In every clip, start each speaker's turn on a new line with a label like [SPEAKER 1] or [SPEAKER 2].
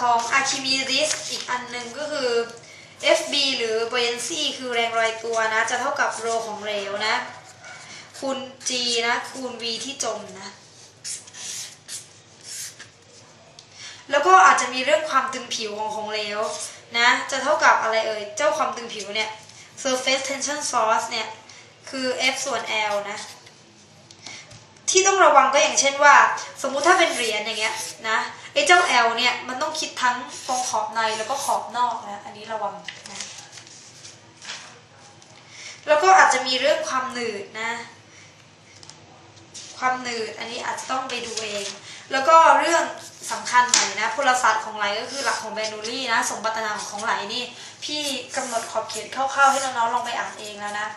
[SPEAKER 1] ของ Archimedes อีกอันหนึ่งก็คือ FB หรือ buoyancy คือแรงลอยตัวนะ จะเท่ากับโรของเหลวนะ คูณ G นะ คูณ V ที่จมนะ แล้วก็อาจจะมีเรื่องความตึงผิวของของเหลวนะ จะเท่ากับอะไรเอ่ย เจ้าความตึงผิวเนี่ย surface tension force เนี่ย คือ F ส่วน L นะ ที่ต้องระวังก็อย่างเช่นว่า สมมุติถ้าเป็นเหรียญอย่างเงี้ยนะไอ้เจ้า L เนี่ยมันต้องคิดทั้งตรงขอบในแล้วก็ขอบนอกนะอันนี้ระวังนะแล้วก็อาจจะมีเรื่องความหนืดนะ ความหนืดอันนี้อาจจะต้องไปดูเอง แล้วก็เรื่องสำคัญหน่อยนะพลศาสตร์ของไหลก็คือหลักของแบนูลี่นะ สมบัตินามของไหลนี่พี่กำหนดขอบเขตคร่าวๆให้น้องๆลองไปอ่านเองแล้วนะ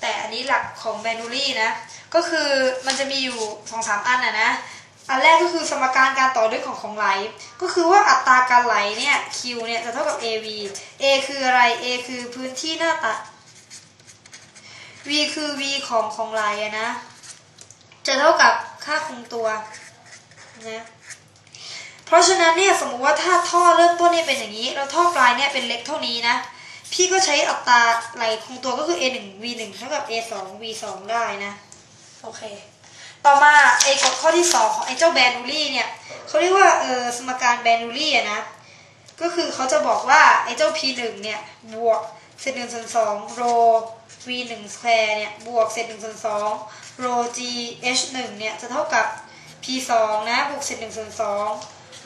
[SPEAKER 1] แต่อันนี้หลักของแบนูลี่นะ ก็คือมันจะมีอยู่สองสามอันนะนะ อันแรกก็คือสมการการต่อด้วยของของไหล ก็คือว่าอัตราการไหลเนี่ย Q เนี่ยจะเท่ากับ AV A คืออะไร A คือพื้นที่หน้าตัด V คือ V ของของไหลอะนะ จะเท่ากับค่าคงตัวนะเพราะฉะนั้นเนี่ยสมมุติว่าถ้าท่อเริ่มต้นเนี่ยเป็นอย่างนี้ แล้วท่อปลายเนี่ยเป็นเล็กเท่านี้นะ พี่ก็ใช้อัตราไหลคงตัวก็คือ A1 V1 เท่ากับ A2 V2 ได้นะ โอเค ต่อมาไอ้กฎข้อที่ 2 ของไอ้เจ้าแบรนูลี่เนี่ยเขาเรียกว่าเออสมการแบรนูลี่อะนะ ก็คือเขาจะบอกว่าไอ้เจ้า P1 เนี่ยบวกเศษหนึ่งส่วนสองโร V1 สแควร์เนี่ยบวกเศษหนึ่งส่วนสองโร GH1 เนี่ยจะเท่ากับ P2 นะบวกเศษหนึ่งส่วนสอง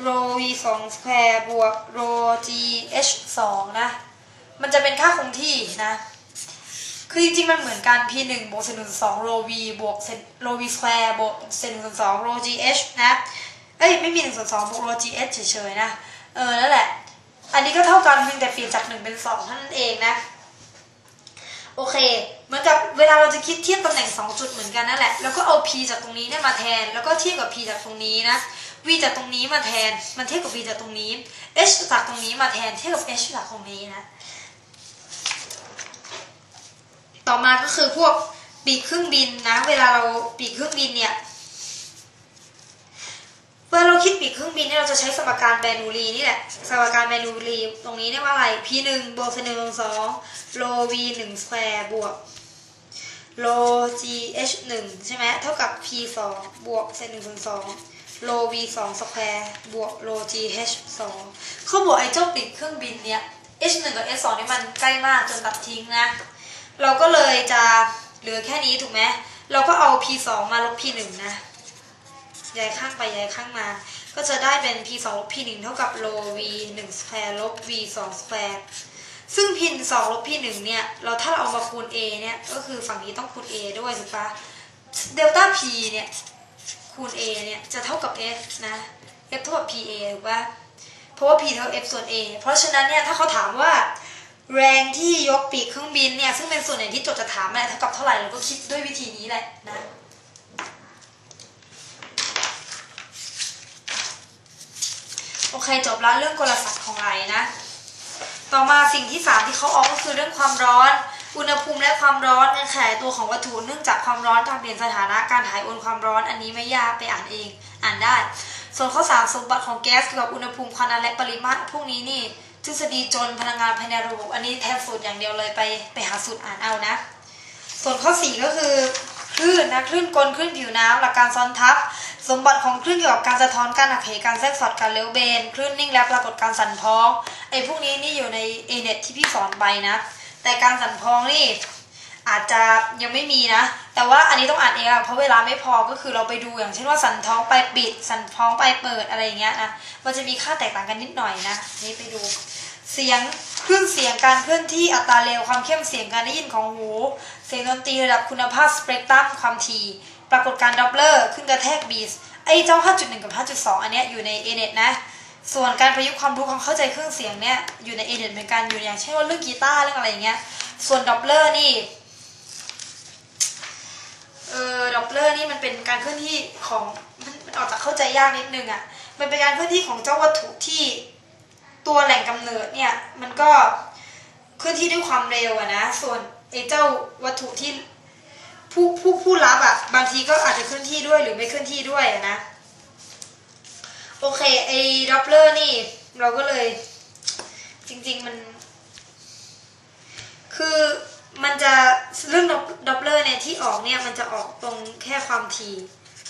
[SPEAKER 1] โร V2 สแควร์บวกโร GH2 นะ มันจะเป็นค่าคงที่นะ คือจริงๆ มันเหมือนกัน p 1บวกเศษหนึ่งส่วนสองโร v บวกเศษโร v สแควร์บวกเศษหนึ่งส่วนสองโร gh นะ เอ้ย ไม่มีหนึ่งส่วนสองบวกโร gh เฉยๆนะ เออ นั่นแหละ อันนี้ก็เท่ากันเพียงแต่เปลี่ยนจากหนึ่งเป็นสองเท่านั้นเองนะ โอเค เหมือนกับเวลาเราจะคิดเทียบตำแหน่งสองจุดเหมือนกันนั่นแหละ แล้วก็เอา p จากตรงนี้เนี่ยมาแทน แล้วก็เทียบกับ p จากตรงนี้นะ v จากตรงนี้มาแทน มันเทียบกับ v จากตรงนี้ h จากตรงนี้มาแทนเทียบกับ h จากตรงนี้นะ ต่อมาก็คือพวกปีกเครื่องบินนะ เวลาเราปีกเครื่องบินเนี่ยเวลาเราคิดปีกเครื่องบินเนี่ยเราจะใช้สมการแบรนูลีนี่แหละ สมการแบรนูลีตรงนี้เนี่ยว่าอะไร p หนึ่งบวกเศษหนึ่งส่วนสองโล v หนึ่งสแควร์บวกโล g h หนึ่งใช่ไหมเท่ากับ p สองบวกเศษหนึ่งส่วนสองโล v สองสแควร์บวกโล g h สองเขาบอกไอ้เจ้าปีกเครื่องบินเนี่ย h หนึ่งกับ h สองนี่มันใกล้มากจนตัดทิ้งนะ เราก็เลยจะเหลือแค่นี้ถูกไหมเราก็เอา p 2มาลบ p 1นะย้ายข้างไปย้ายข้างมา ก็จะได้เป็น p 2ลบ p 1เท่ากับ rho v 1 square ลบ v 2 square ซึ่ง p 2ลบ p 1เนี่ย เราถ้าเราเอามาคูณ a เนี่ย ก็คือฝั่งนี้ต้องคูณ a ด้วยถูกปะเดลต้า p เนี่ย คูณ a เนี่ย จะเท่ากับ f นะ f เท่ากับ pa ถูกปะเพราะว่า p เท่า f ส่วน a เพราะฉะนั้นเนี่ย ถ้าเขาถามว่า แรงที่ยกปีกเครื่องบินเนี่ยซึ่งเป็นส่วนใหญ่ที่โจทย์จะถามแหละเท่ากับเท่าไหร่เราก็คิดด้วยวิธีนี้แหละนะโอเคจบแล้วเรื่องกลศาสตร์ของไหลนะ ต่อมาสิ่งที่ 3 ที่เขาออกก็คือเรื่องความร้อน อุณหภูมิและความร้อนการขยายตัวของวัตถุเนื่องจากความร้อนการเปลี่ยนสถานะการถ่ายโอนความร้อนอันนี้ไม่ยากไปอ่านเอง อ่านได้ ส่วนข้อ 3 สมบัติของแก๊สเกี่ยวกับอุณหภูมิความดันและปริมาตรพวกนี้นี่ ทฤษฎีจนพลังงานภายในระบบ อันนี้แทนสูตรอย่างเดียวเลยไปไปหาสูตรอ่านเอานะ ส่วนข้อ 4 ก็คือคลื่นนะคลื่นกลคลื่นผิวน้ำหลักการซ้อนทับ สมบัติของคลื่นเกี่ยวกับการสะท้อนการหักเหการแทรกสอดการเลี้ยวเบนคลื่นนิ่งและปรากฏการสั่นพ้องไอ้พวกนี้นี่อยู่ในเอเน็ตที่พี่สอนไปนะ แต่การสั่นพ้องนี่ อาจจะยังไม่มีนะ แต่ว่าอันนี้ต้องอ่านเองอะเพราะเวลาไม่พอก็คือเราไปดูอย่างเช่นว่าสันท้องไปปิด สันท้องไปเปิดอะไรอย่างเงี้ยนะมันจะมีค่าแตกต่างกันนิดหน่อยนะ นี่ไปดูเสียงคลื่นเสียงการเคลื่อนที่อัตราเร็วความเข้มเสียงการได้ยินของหู เสียงดนตรีระดับคุณภาพสเปกตรัมความถี่ปรากฏการดับเบิลขึ้นกระแทกบีสไอ้เจ้า 5.1 กับ 5.2 อันเนี้ยอยู่ใน a n e t นะ ส่วนการประยุกต์ความรู้ความเข้าใจเครื่องเสียงเนี่ยอยู่ใน a n e t เหมือนกันอยู่อย่างเช่นว่าเรื่องกีตาร์เรื่องอะไรอย่างเงี้ยส่วนดับเบิลนี่ เออดับเบิลนี่มันเป็นการเคลื่อนที่ของมันออกจากเข้าใจยากนิดนึงอะ่ะมันเป็นการเคลื่อนที่ของเจ้าวัตถุที่ตัวแหล่งกำเนิดเนี่ยมันก็เคลื่อนที่ด้วยความเร็วอะนะ ส่วนไอ้เจ้าวัตถุที่ผู้ผู้ผู้รับอะบางทีก็อาจจะเคลื่อนที่ด้วยหรือไม่เคลื่อนที่ด้วยอะนะ โอเคไอ้ดับเบิลนี่เราก็เลย จริง ๆมัน คือมันจะเรื่องด็อป เลอร์เนี่ยที่ออกเนี่ยมันจะออกตรงแค่ความถี่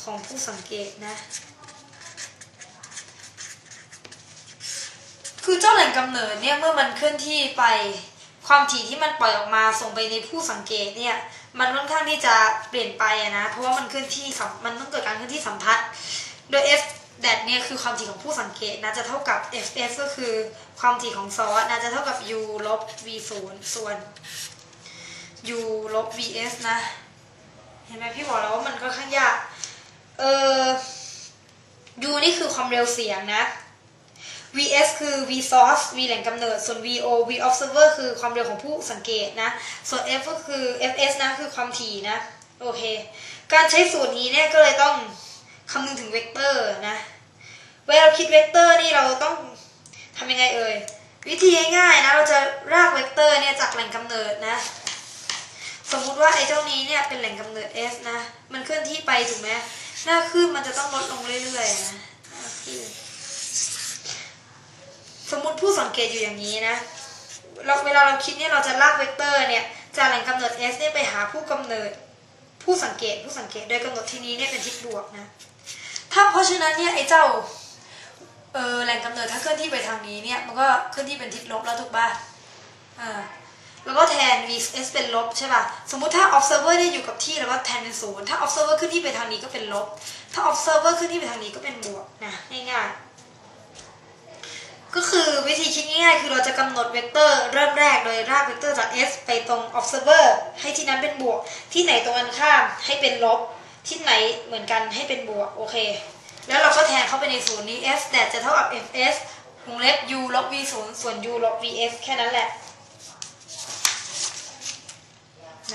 [SPEAKER 1] ของผู้สังเกตนะ คือเจ้าแหล่งกำเนิดเนี่ยเมื่อมันเคลื่อนที่ไปความถี่ที่มันปล่อยออกมาส่งไปในผู้สังเกตเนี่ยมันค่อนข้างที่จะเปลี่ยนไปอะนะ เพราะว่ามันเคลื่อนที่มันต้องเกิดการเคลื่อนที่สัมพัทธ์โดย f แดดเนี่ยคือความถี่ของผู้สังเกตนะจะเท่ากับ fs ก็คือความถี่ของซอสนะจะเท่ากับ u ลบ v ศูนย์ส่วน u ลบ vs นะ เห็นไหมพี่บอกแล้วว่ามันก็ข้างยาก เออ u นี่คือความเร็วเสียงนะ vs คือ v source v แหล่งกำเนิด ส่วน vo v observer คือความเร็วของผู้สังเกตนะ ส่วน f ก็คือ fs นะ คือความถี่นะ โอเค การใช้สูตรนี้เนี่ยก็เลยต้องคำนึงถึงเวกเตอร์นะ เวลาเราคิดเวกเตอร์นี่เราต้องทำยังไงเอ่ย วิธีง่ายๆนะ เราจะรากเวกเตอร์เนี่ยจากแหล่งกำเนิดนะ สมมุติว่าไอ้เจ้านี้เนี่ยเป็นแหล่งกำเนิด s นะ มันเคลื่อนที่ไปถูกไหมหน้าคลื่นมันจะต้องลดลงเรื่อยๆนะหน้าคลื่นสมมุติผู้สังเกตอยู่อย่างนี้นะเราเวลาเราคิดเนี่ยเราจะลากเวกเตอร์เนี่ยจากแหล่งกำเนิด s เนี่ยไปหาผู้กำเนิด ผู้สังเกตผู้สังเกตโดยกำหนดที่นี้เนี่ยเป็นทิศบวกนะถ้าเพราะฉะนั้นเนี่ยไอ้เจ้าเออแหล่งกำเนิดถ้าเคลื่อนที่ไปทางนี้เนี่ยมันก็เคลื่อนที่เป็นทิศลบแล้วถูกป่ะอ่าแล้วก็แท vs เป็นลบใช่ป่ะ สมมุติถ้า observer เนี่ยอยู่กับที่แล้วก็แทนเป็นศูนย์ถ้า observer เคลื่อนที่ไปทางนี้ก็เป็นลบ ถ้า observer เคลื่อนที่ไปทางนี้ก็เป็นบวกนะง่ายๆ ก็คือวิธีคิดง่ายๆ คือเราจะกำหนดเวกเตอร์เริ่มแรกโดยรากเวกเตอร์จาก s ไปตรง observer ให้ที่นั้นเป็นบวก ที่ไหนตรงกันข้ามให้เป็นลบ ที่ไหนเหมือนกันให้เป็นบวกโอเค แล้วเราก็แทนเข้าไปในศูนย์นี้ s แดดจะเท่ากับ fs วงเล็บ u ลบ v ศูนย์ส่วน u ลบ vs แค่นั้นแหละ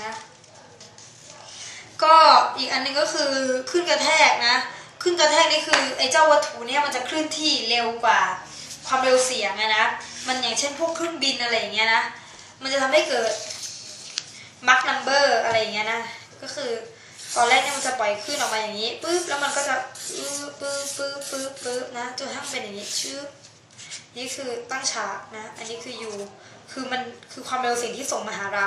[SPEAKER 1] นะก็อีกอันหนึงก็คือขึ้นกระแทกนะ ขึ้นกระแทกนี่คือไอ้เจ้าวัตถุเนี่ยมันจะเคลื่อนที่เร็วกว่าความเร็วเสียงนะ มันอย่างเช่นพวกเครื่องบินอะไรอย่างเงี้ยนะ มันจะทำให้เกิดมักนัมเบอร์อะไรอย่างเงี้ยนะ ก็คือตอนแรกเนี่ยมันจะปล่อยขึ้นออกมาอย่างนี้ปึ๊บแล้วมันก็จะปึ๊บปึ๊บปึ๊บปึ๊บปึ๊บนะจนทั้งเป็นอย่างนี้ชื่อนี่คือตั้งฉากนะ อันนี้คือ u คือมันคือความเร็วเสียงที่ส่งมาหาเรา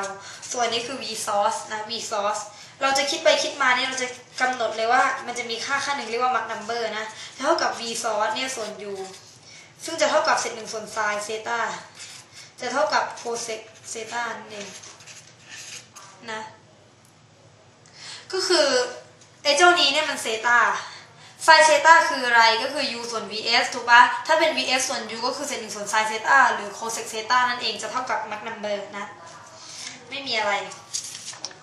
[SPEAKER 1] ส่วนนี้คือ v source นะ v source เราจะคิดไปคิดมาเนี่ยเราจะกำหนดเลยว่ามันจะมีค่าค่าหนึ่งเรียกว่า Mach number นะเท่ากับ v source เนี่ยส่วน u ซึ่งจะเท่ากับเศษหนึ่งส่วนไซน์เซตาจะเท่ากับโคเซกเซตานั่นเองนะ ก็คือไอ้เจ้านี้เนี่ยมันเซตา ไซน์เซต้าคืออะไรก็คือ u ส่วน vs ถูกปะถ้าเป็น vs ส่วน u ก็คือเศษหนึ่งส่วนไซน์เซต้าหรือโคเซกเซต้านั่นเองจะเท่ากับมักนัมเบอร์นะ ไม่มีอะไร